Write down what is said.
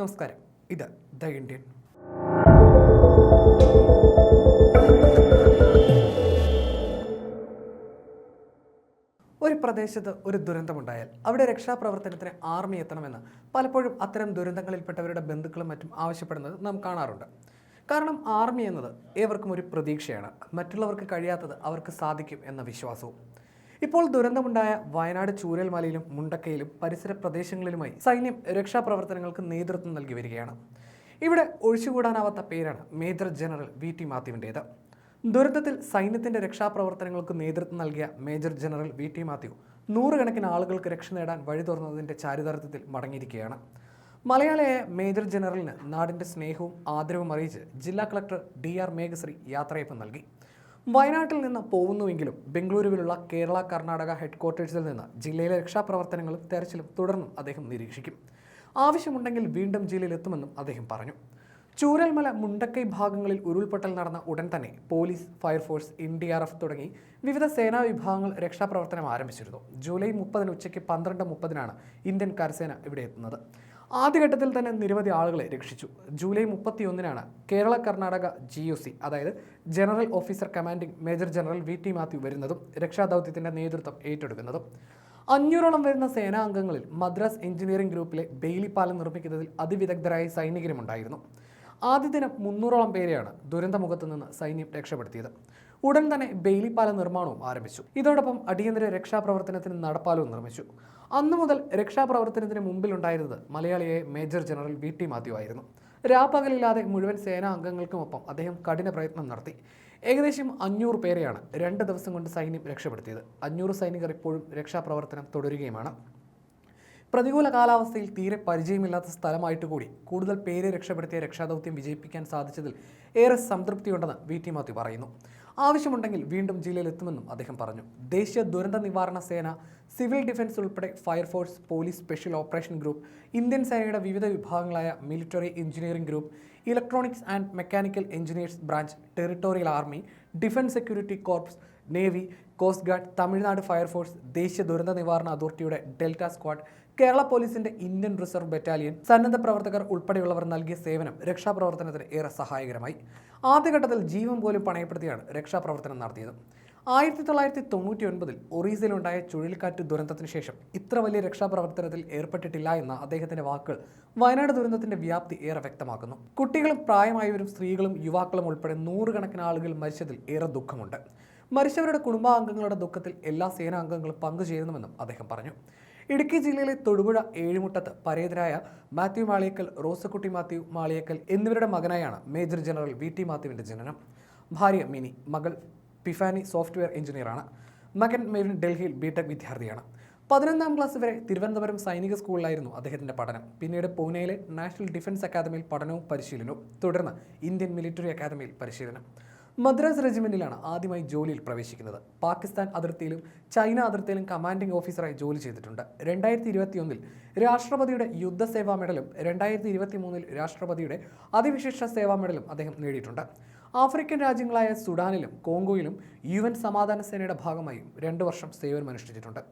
നമസ്കാരം. ഇത് the Indian. ഒരു പ്രദേശത്ത് ഒരു ദുരന്തമുണ്ടായാൽ അവിടെ രക്ഷാപ്രവർത്തനത്തിന് ആർമി എത്തണമെന്ന് പലപ്പോഴും അത്തരം ദുരന്തങ്ങളിൽപ്പെട്ടവരുടെ ബന്ധുക്കളും മറ്റും ആവശ്യപ്പെടുന്നത് നാം കാണാറുണ്ട്. കാരണം ആർമി എന്നത് ഏവർക്കും ഒരു പ്രതീക്ഷയാണ്. മറ്റുള്ളവർക്ക് കഴിയാത്തത് അവർക്ക് സാധിക്കും എന്ന വിശ്വാസവും. ഇപ്പോൾ ദുരന്തമുണ്ടായ വയനാട് ചൂരൽമലയിലും മുണ്ടക്കയിലും പരിസര പ്രദേശങ്ങളിലുമായി സൈന്യം രക്ഷാപ്രവർത്തനങ്ങൾക്ക് നേതൃത്വം നൽകി വരികയാണ്. ഇവിടെ ഒഴിച്ചുകൂടാനാവാത്ത പേരാണ് മേജർ ജനറൽ വി ടി മാത്യുവിന്റേത്. ദുരന്തത്തിൽ സൈന്യത്തിന്റെ രക്ഷാപ്രവർത്തനങ്ങൾക്ക് നേതൃത്വം നൽകിയ major general V T Mathew നൂറുകണക്കിന് ആളുകൾക്ക് രക്ഷ നേടാൻ വഴി തുറന്നതിന്റെ ചാരിതാർത്ഥ്യത്തിൽ മടങ്ങിയിരിക്കുകയാണ്. മലയാളിയായ മേജർ ജനറലിന് നാടിന്റെ സ്നേഹവും ആദരവും അറിയിച്ച് ജില്ലാ കളക്ടർ ഡി ആർ മേഘശ്രീ യാത്രയപ്പം നൽകി. വയനാട്ടിൽ നിന്ന് പോകുന്നുവെങ്കിലും ബംഗളൂരുവിലുള്ള കേരള കർണാടക ഹെഡ്ക്വാർട്ടേഴ്സിൽ നിന്ന് ജില്ലയിലെ രക്ഷാപ്രവർത്തനങ്ങളും തെരച്ചിലും തുടർന്നും അദ്ദേഹം നിരീക്ഷിക്കും. ആവശ്യമുണ്ടെങ്കിൽ വീണ്ടും ജില്ലയിലെത്തുമെന്നും അദ്ദേഹം പറഞ്ഞു. ചൂരൽമല മുണ്ടക്കൈ ഭാഗങ്ങളിൽ ഉരുൾപൊട്ടൽ നടന്ന ഉടൻ തന്നെ police fire force N D R F തുടങ്ങി വിവിധ സേനാ വിഭാഗങ്ങൾ രക്ഷാപ്രവർത്തനം ആരംഭിച്ചിരുന്നു. ജൂലൈ മുപ്പതിന് ഉച്ചയ്ക്ക് പന്ത്രണ്ട് മുപ്പതിനാണ് ഇന്ത്യൻ കരസേന ഇവിടെ എത്തുന്നത്. ആദ്യഘട്ടത്തിൽ തന്നെ നിരവധി ആളുകളെ രക്ഷിച്ചു. July മുപ്പത്തിയൊന്നിനാണ് Kerala Karnataka G O C അതായത് general officer commanding major general V T Mathew വരുന്നതും രക്ഷാദൗത്യത്തിന്റെ നേതൃത്വം ഏറ്റെടുക്കുന്നതും. അഞ്ഞൂറോളം വരുന്ന സേനാ അംഗങ്ങളിൽ മദ്രാസ് എഞ്ചിനീയറിംഗ് ഗ്രൂപ്പിലെ ബെയിലി പാലം നിർമ്മിക്കുന്നതിൽ അതിവിദഗ്ധരായ സൈനികരുമുണ്ടായിരുന്നു. ആദ്യ ദിനം മുന്നൂറോളം പേരെയാണ് ദുരന്തമുഖത്ത് നിന്ന് സൈന്യം രക്ഷപ്പെടുത്തിയത്. ഉടൻ തന്നെ ബെയിലിപ്പാലം നിർമ്മാണവും ആരംഭിച്ചു. ഇതോടൊപ്പം അടിയന്തര രക്ഷാപ്രവർത്തനത്തിന് നടപ്പാലവും നിർമ്മിച്ചു. അന്നു മുതൽ രക്ഷാപ്രവർത്തനത്തിന് മുമ്പിലുണ്ടായിരുന്നത് മലയാളിയായ major general V T Mathew ആയിരുന്നു. രാപ്പകലില്ലാതെ മുഴുവൻ സേനാ അംഗങ്ങൾക്കുമൊപ്പം അദ്ദേഹം കഠിന പ്രയത്നം നടത്തി. ഏകദേശം അഞ്ഞൂറ് പേരെയാണ് രണ്ട് ദിവസം കൊണ്ട് സൈന്യം രക്ഷപ്പെടുത്തിയത്. അഞ്ഞൂറ് സൈനികർ ഇപ്പോഴും രക്ഷാപ്രവർത്തനം തുടരുകയുമാണ്. പ്രതികൂല കാലാവസ്ഥയിൽ തീരെ പരിചയമില്ലാത്ത സ്ഥലമായിട്ട് കൂടി കൂടുതൽ പേരെ രക്ഷപ്പെടുത്തിയ രക്ഷാദൗത്യം വിജയിപ്പിക്കാൻ സാധിച്ചതിൽ ഏറെ സംതൃപ്തിയുണ്ടെന്ന് വി ടി മാത്യു പറയുന്നു. ആവശ്യമുണ്ടെങ്കിൽ വീണ്ടും ജില്ലയിൽ എത്തുമെന്നും അദ്ദേഹം പറഞ്ഞു. ദേശീയ ദുരന്ത നിവാരണ സേന സിവിൽ ഡിഫൻസ് ഉൾപ്പെടെ fire force police special operation group Indian സേനയുടെ വിവിധ വിഭാഗങ്ങളായ military engineering group electronics and mechanical engineers branch territorial army defence security corps navy coast guard Tamil Nadu fire force ദേശീയ ദുരന്ത നിവാരണ അതോറിറ്റിയുടെ ഡെൽറ്റ സ്ക്വാഡ് കേരള പോലീസിന്റെ Indian reserve battalion സന്നദ്ധ പ്രവർത്തകർ ഉൾപ്പെടെയുള്ളവർ നൽകിയ സേവനം രക്ഷാപ്രവർത്തനത്തിന് ഏറെ സഹായകരമായി. ആദ്യഘട്ടത്തിൽ ജീവൻ പോലും പണയപ്പെടുത്തിയാണ് രക്ഷാപ്രവർത്തനം നടത്തിയത്. ആയിരത്തി തൊള്ളായിരത്തി തൊണ്ണൂറ്റി ഒൻപതിൽ ഒറീസയിലുണ്ടായ ചുഴലിക്കാറ്റ് ദുരന്തത്തിന് ശേഷം ഇത്ര വലിയ രക്ഷാപ്രവർത്തനത്തിൽ ഏർപ്പെട്ടിട്ടില്ല എന്ന അദ്ദേഹത്തിന്റെ വാക്കുകൾ വയനാട് ദുരന്തത്തിന്റെ വ്യാപ്തി ഏറെ വ്യക്തമാക്കുന്നു. കുട്ടികളും പ്രായമായവരും സ്ത്രീകളും യുവാക്കളും ഉൾപ്പെടെ നൂറുകണക്കിന് ആളുകൾ മരിച്ചതിൽ ഏറെ ദുഃഖമുണ്ട്. മരിച്ചവരുടെ കുടുംബാംഗങ്ങളുടെ ദുഃഖത്തിൽ എല്ലാ സേനാംഗങ്ങളും പങ്കുചേരുന്നുവെന്നും അദ്ദേഹം പറഞ്ഞു. ഇടുക്കി ജില്ലയിലെ തൊടുപുഴ ഏഴുമുട്ടത്ത് പരേതരായ മാത്യു മാളിയക്കൽ റോസക്കുട്ടി മാത്യു മാളിയക്കൽ എന്നിവരുടെ മകനായാണ് മേജർ ജനറൽ വി ടി മാത്യുവിന്റെ ജനനം. ഭാര്യ മിനി മകൾ പിഫാനി സോഫ്റ്റ്വെയർ എഞ്ചിനീയറാണ്. മകൻ മെവിൻ ഡൽഹിയിൽ ബിടെക് വിദ്യാർത്ഥിയാണ്. പതിനൊന്നാം ക്ലാസ് വരെ തിരുവനന്തപുരം സൈനിക സ്കൂളിലായിരുന്നു അദ്ദേഹത്തിന്റെ പഠനം. പിന്നീട് പൂനെയിലെ നാഷണൽ ഡിഫൻസ് അക്കാദമിയിൽ പഠനവും പരിശീലനവും തുടർന്ന് ഇന്ത്യൻ മിലിറ്ററി അക്കാദമിയിൽ പരിശീലനം. മദ്രാസ് റെജിമെന്റിലാണ് ആദ്യമായി ജോലിയിൽ പ്രവേശിക്കുന്നത്. പാകിസ്ഥാൻ അതിർത്തിയിലും ചൈന അതിർത്തിയിലും കമാൻഡിംഗ് ഓഫീസറായി ജോലി ചെയ്തിട്ടുണ്ട്. രണ്ടായിരത്തി ഇരുപത്തിയൊന്നിൽ രാഷ്ട്രപതിയുടെ യുദ്ധസേവാ മെഡലും രണ്ടായിരത്തി ഇരുപത്തി മൂന്നിൽ രാഷ്ട്രപതിയുടെ അതിവിശിഷ്ട സേവാ മെഡലും അദ്ദേഹം നേടിയിട്ടുണ്ട്. ആഫ്രിക്കൻ രാജ്യങ്ങളായ സുഡാനിലും കോങ്കോയിലും യു എൻ സമാധാന സേനയുടെ ഭാഗമായും രണ്ട് വർഷം സേവനമനുഷ്ഠിച്ചിട്ടുണ്ട്.